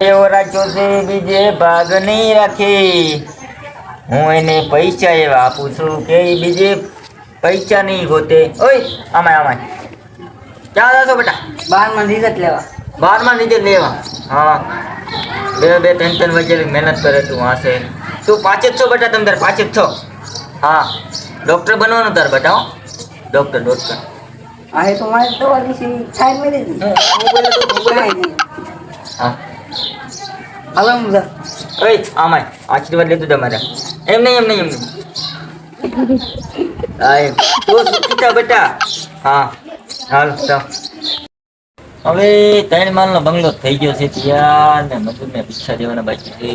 એવો રાખ્યો છે બીજે ભાગ નહીં રાખે હું એને પૈસા એવા આપું છું કે ઈ બીજે પૈસા નહીં ગોતે ઓય આમાય આમાય ક્યાં જાશો બેટા બારમાં રિઝલ્ટ લેવા બારમાં લીધે લેવા હા બે બે ત્રણ ત્રણ વાગે મહેનત કરે તું હાશે તું પાંચ જ છો બેટા તમે તાર પાંચ જ છો હા ડૉક્ટર બનવાનું તાર બેટા હો ડૉક્ટર ડૉક્ટર આ એ તો મારે દવા દીધી સાઈડ મેં દીધી હું હું બોલે તું હું બોલે કાંઈ નહીં. હા હવે હું જા. ઓય આમાય. આશીર્વાદ લીધું તમારે એમ નહીં એમ નહીં એમ નહીં. હા એમ. તું થા બેટા? હા. હાલ ચાલ હવે ત્રણ માલનો બંગલો થઈ ગયો છે ત્યાં ને મજૂરને પૈસા દેવાના બાકી છે.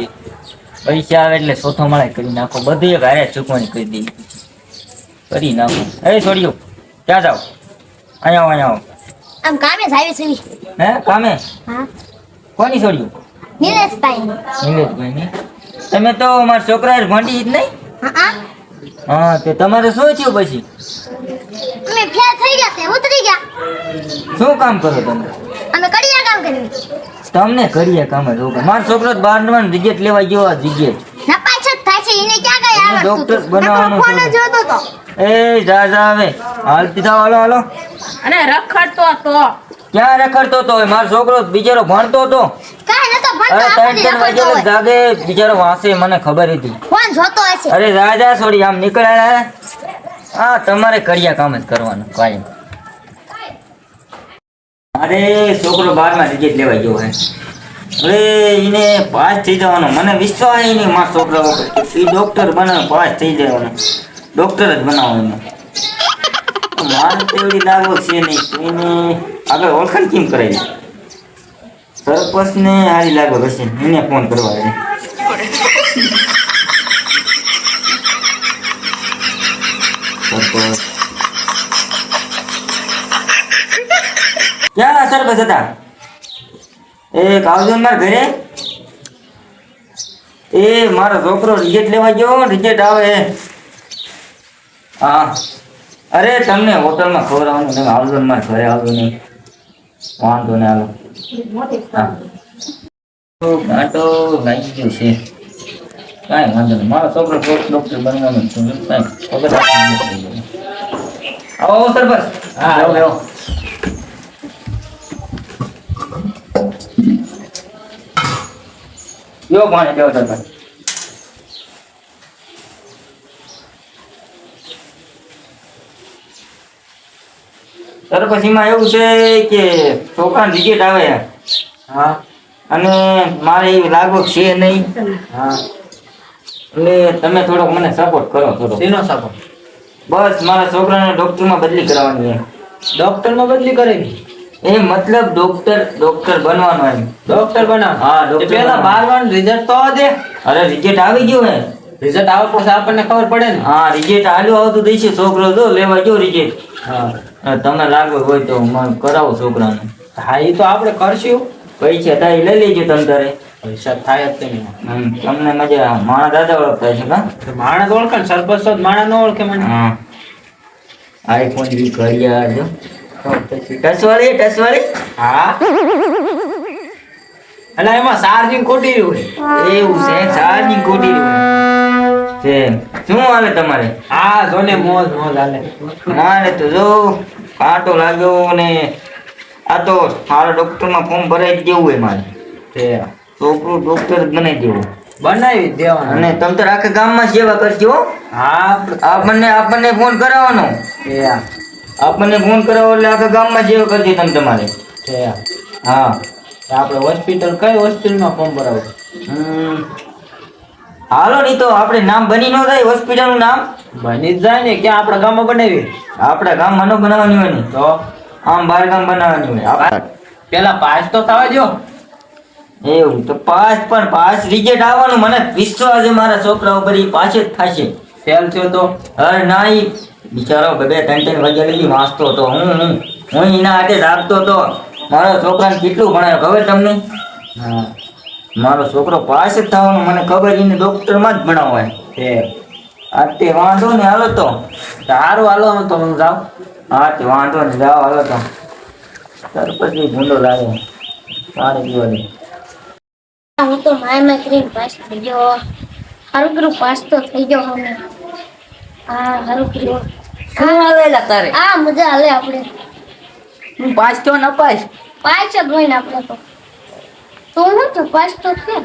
પૈસા આવે એટલે ચોથો માળે કરી નાખો. બધી એક હારે ચૂકવણી કરી દઈ કરી નાખો. અરે છોડ્યો ક્યાં જાઓ? અહીંયા આવો અહીંયા આવો. આમ કામે જ છે હે કામે? હા. કોની છોડ્યું નિલેશભાઈ. નિલેશભાઈ તમે તો મારા છોકરા ભણતી જ નહીં? હા હા. તે તમારે શું થયું પછી? અમે ફેર થઈ ગયા તે ઉતરી ગયા. શું કામ કરો તમે? અમે કડિયા કામ કર્યું. તમને કરીએ કામ જ ઓકે મારો છોકરો બાર નો રિજેક્ટ લેવા ગયો આ રિજેક્ટ નપાઈ છત થાય છે એને ક્યાં ગયા આવડતું ડોક્ટર બનવાનું ફોન છે. જોતો તો. એ જા જા હવે. હાલતી થાવ હાલો હાલો. અને રખડતો તો ક્યાં રખડતો તો મારો છોકરો બિચારો ભણતો હતો નતો અરે ત્રણ ત્રણ વાગે જાગે બિચારો વાંસે મને ખબર હતી. અરે રાજા જા છોડી આમ નીકળ્યા હા? તમારે કર્યા કામ જ કરવાનું કાયમ અરે છોકરો બારમાં રિજેક્ટ લેવા ગયો હે. અરે એને પાસ થઈ જવાનો. મને વિશ્વાસ નહીં મારા છોકરા એ ડોક્ટર બનાવ પાસ થઈ જવાનો. ડોક્ટર જ બનાવો એને. મારે તેવડી લાગો છે નહીં એને આગળ ઓળખાણ કેમ કરાવી સરપંચ ને હારી લાગો હશે એને ફોન કરવા સરપંચ. ક્યાં સરપંચ હતા? એ આવજો ને મારા ઘરે. એ મારો છોકરો રિજેક્ટ લેવા ગયો, રિજેક્ટ આવે. હા. અરે તમને હોટલમાં ખવડાવવાનું તમે આવજો ને મારા ઘરે આવજો નહીં. વાંધો ને હાલો. હા. તો ગાંટો લાગી ગયો છે. કાંઈ વાંધો નહીં. મારો છોકરો ડોક્ટર બનવાનો છે. કાંઈ ખબર નથી. આવો આવો સરપંચ. હા આવો આવો. યો પાણી દેવો સરપંચ. સરપંચ એમાં એવું છે કે છોકરા રિજેક્ટ આવે. હા. અને મારે એ લાગવગ છે નહીં. હા. એટલે તમે થોડોક મને સપોર્ટ કરો થોડો શેનો સપોર્ટ બસ મારા છોકરાને ડોક્ટરમાં બદલી કરવાની છે ડૉક્ટરમાં બદલી કરેલી? એ મતલબ ડોક્ટર ડોક્ટર બનવાનો એમ. ડોક્ટર બનાવ. હા, ડોક્ટર પહેલા પેલા બનાવ. બાર વાર રિઝલ્ટ તો દે અરે રિજેક્ટ આવી ગયું હે. રિઝલ્ટ આવે પછી આપણને ખબર પડે ને. હા રિઝલ્ટ આલ્યું આવતું દઈશું. છોકરો જો લેવા ગયો રિજેક્ટ હા. તમને લાગવું હોય તો મને કરાવો છોકરાને. હા એ તો આપણે કરશું. પૈસા થાય એ લઈ લેજો તમે તારે. પૈસા થાય જ નહીં. તમને મજા માણા દાદા ઓળખતા છે કા? માણસ ઓળખે ને સરપંચ તો માણા ન ઓળખે મને. હા. આઈફોન બી કરી જો ટસવાળી ટસવાળી હા. એટલે એમાં ચાર્જિંગ ખોટી રહ્યું એવું છે ચાર્જિંગ ખોટી રહ્યું છે. શું હાલે તમારે? હા જોને મોજ મોજ હાલે. મારે તો જો કાંટો લાગ્યો ને આ તો મારા ડોક્ટરમાં ફોર્મ ભરાઈ દેવું હોય મારે. તે. છોકરું ડોક્ટર બનાવી દેવું. બનાવી જ દેવાનું. અને તમે તો આખા ગામમાં સેવા કરજો હા. આપણને આપણને ફોન કરાવવાનો. આપણને ફોન કરાવો એટલે આખા ગામમાં સેવા કરજો તમે તમારે. હા. આપણે હોસ્પિટલ કઈ હોસ્પિટલમાં ફોર્મ ભરાવો? હમ. હાલો નહીં તો આપણે નામ બની ન જાય હોસ્પિટલનું નામ? બની જ જાય ને ક્યાં આપણા ગામમાં બનાવી આપણા ગામમાં ન બનાવવાની હોય ને તો આમ બાર ગામ બનાવવાની હોય. પેલા પાસ તો થવા જો એવું તો પાસ પણ પાસ રિજેક્ટ આવવાનું મને વિશ્વાસ છે મારા છોકરા ઉપર પાસે જ થશે. ફેલ થયો તો? અરે ના એ બિચારો બે ત્રણ ત્રણ વાગ્યા લગી વાંચતો હતો હું હું હું એના હાથે રાખતો હતો મારા છોકરાને કેટલું ભણાયો ખબર તમને? હા. મારો છોકરો પાસ જ થવાનું મને ખબર એને ડોક્ટરમાં જ ભણાવવાય હે. આ તે વાંધો ને હાલો તો. સારું હાલો હું તો હું જાઉં. હા તે વાંધો ને જાઓ હાલો તો. ત્યાર પછી ભૂંડો લાગે. સારું દિવાળી હું તો માય માય કરીને પાસ થઈ ગયો. હારું કર્યું પાસ તો થઈ ગયો હવે. હા હારું કર્યું. શું આવેલા તારે? હા મજા હાલે આપણે હું પાસ તો ન પાસ? પાસ જ હોય ને આપણે તો. તું હું તો પાસ તો છે.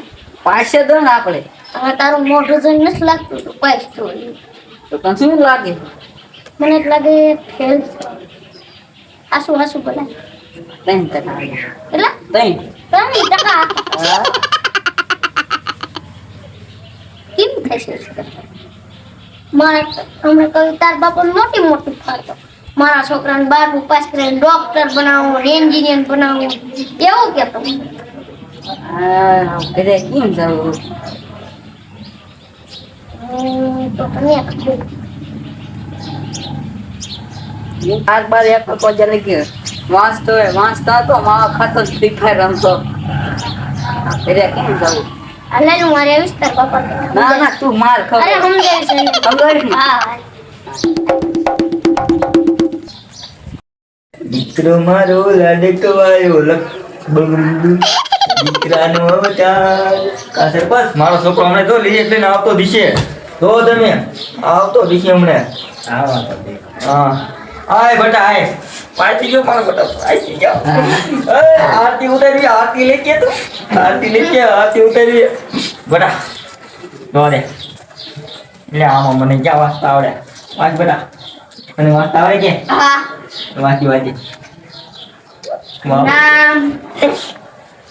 પાસે તો ને આપણે. હવે તારું મોઢું જોઈને નથી લાગતું તું પાસ તો. તો તને શું લાગે? મને એટલે લાગે ફેલ આસુ આસુ બોલા. ત્રણ ટકા. એટલે? ત્રણ. ત્રણ ટકા? કેમ થશે મારે હમણાં કહ્યું તાર બાપા મોટી મોટી ફાળતો મારા છોકરાને બાર પાસ કરીને ડોક્ટર બનાવો એન્જિનિયર બનાવો એવું કેતો. ઘરે કેમ જવું? હમ, તો તને ખબર. બાર બાર એક તો જયારે કે વાંચતો હોય વાંચતો હતો માવા ખાતો શીખાય રમતો. ઘરે કેમ જવું? અને ને મારે આવીશ તાર બાપા ના ના તું માર અરે ખબર છે. ખબર હા દીકરો મારો લાડકવાયો લક બગડું. દીકરાનો અવતાર. કા સરપંચ? મારો છોકરો હમણાં જો લઈ એટલે આવતો દિશે. જો તમે આવતો દિશે હમણાં. હા આય બટા આય. પાછી ગયો મારો બટા. પાછી ગયો. આરતી ઉતારી આરતી લઈ કે તો? આરતી લઈ કે આરતી ઉતારી બટા જો દે એટલે આમાં મને ક્યાં વાંચતા આવડે? વાંચ બટા. મને વાંચતા આવડે કે? હા. વાંચી વાંચી. નામ.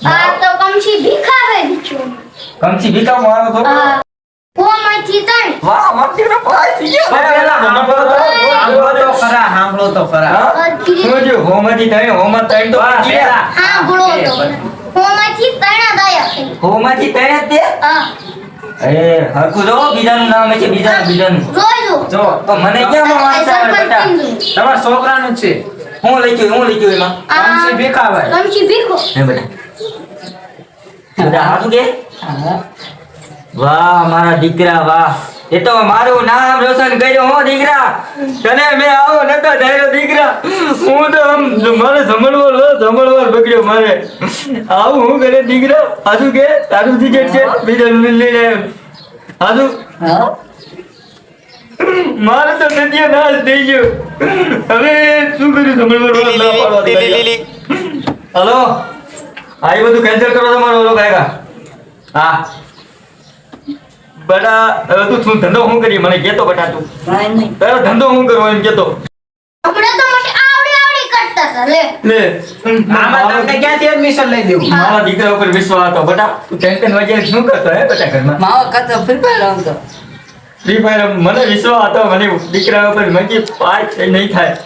આ તો કમસી ભીખાવે ભીખા મારો વાહ મારતી નો થઈ ગયો તો. તો ખરા શું? હોમાંથી હોમાં તો. પેલા. તો. દાયા હોમાંથી હા. એ, હરખું જો, બીજાનું નામ છે, બીજાનું, બીજાનું. જોઈ જો તો મને વાંચતા બેટા? તમારા છોકરાનું જ છે. હું લખ્યું, હું લખ્યું એમાં? કમસી કમસી ભીખો. હે બેટા. કે? વાહ મારા દીકરા વાહ. એ તો મારું નામ રોશન કર્યું હો દીકરા. તને મેં આવો નતો થયો દીકરા. હું તો આમ મારે સંભળવો લો સંભળવા બગડ્યો મારે. આવું હું કરે દીકરા? આજુ કે? તારું ટિકિટ છે? બીજા લઈને આવ્યો. આજુ મારે તો નદીઓ નાશ થઈ ગયો. હવે શું કર્યું? સંભળવો ના પાડવા. હલો? આ એ બધું કેન્સલ કરો તમારો ઓલો કાયગા હા. બટા તું શું ધંધો શું કરી મને કેતો બટા તું કાંઈ નહીં. તારો ધંધો શું કરવો એમ કેતો. હમણાં તો મને આવડી આવડી કરતા હતા લે. લે. તમને ક્યાંથી એડમિશન લઈ દેવું મારા દીકરા ઉપર વિશ્વાસ હતો. બટા તું ટેન્શન વગેરે શું કરતો હે બટા ઘરમાં? માવા ફ્રી ફાયર રમતો ફ્રી ફાયર મને વિશ્વાસ હતો મને દીકરા ઉપર મંકી પાસ નહીં થાય.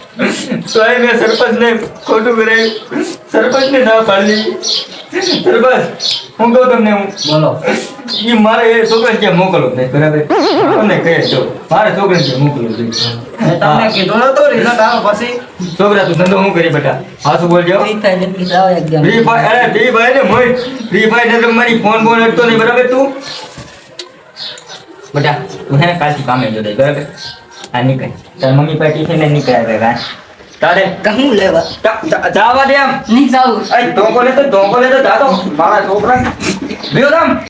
તો એ મેં સરપંચને ખોટું કરાયું. સરપંચને ના પાડી. સરપંચ હું કહું તમને હું બોલો. એ મારે એ છોકરા ક્યાં મોકલો નહીં બરાબર? તમને કહે જો મારે છોકરા ક્યાં મોકલો તમને કીધું નતું રિઝલ્ટ આવે પછી. છોકરા તું ધંધો શું કરી બેટા? હા શું બોલજો ફ્રી ફાયર ફ્રી ને મોય. ફ્રી ફાયર ને રમવાની ફોન ફોન અટતો નહીં બરાબર તું? બેટા તું હે ને કાલથી કામે જો બરાબર? આ નીકળ. તાર મમ્મી પાસે છે ને નીકળ્યા ભેગા તારે? કહું લેવા? જા- જા- જાવા દે એમ નહીં જાવું અરે ધોકો લેતો ધોકો લેતો જાતો મારા છોકરા રામ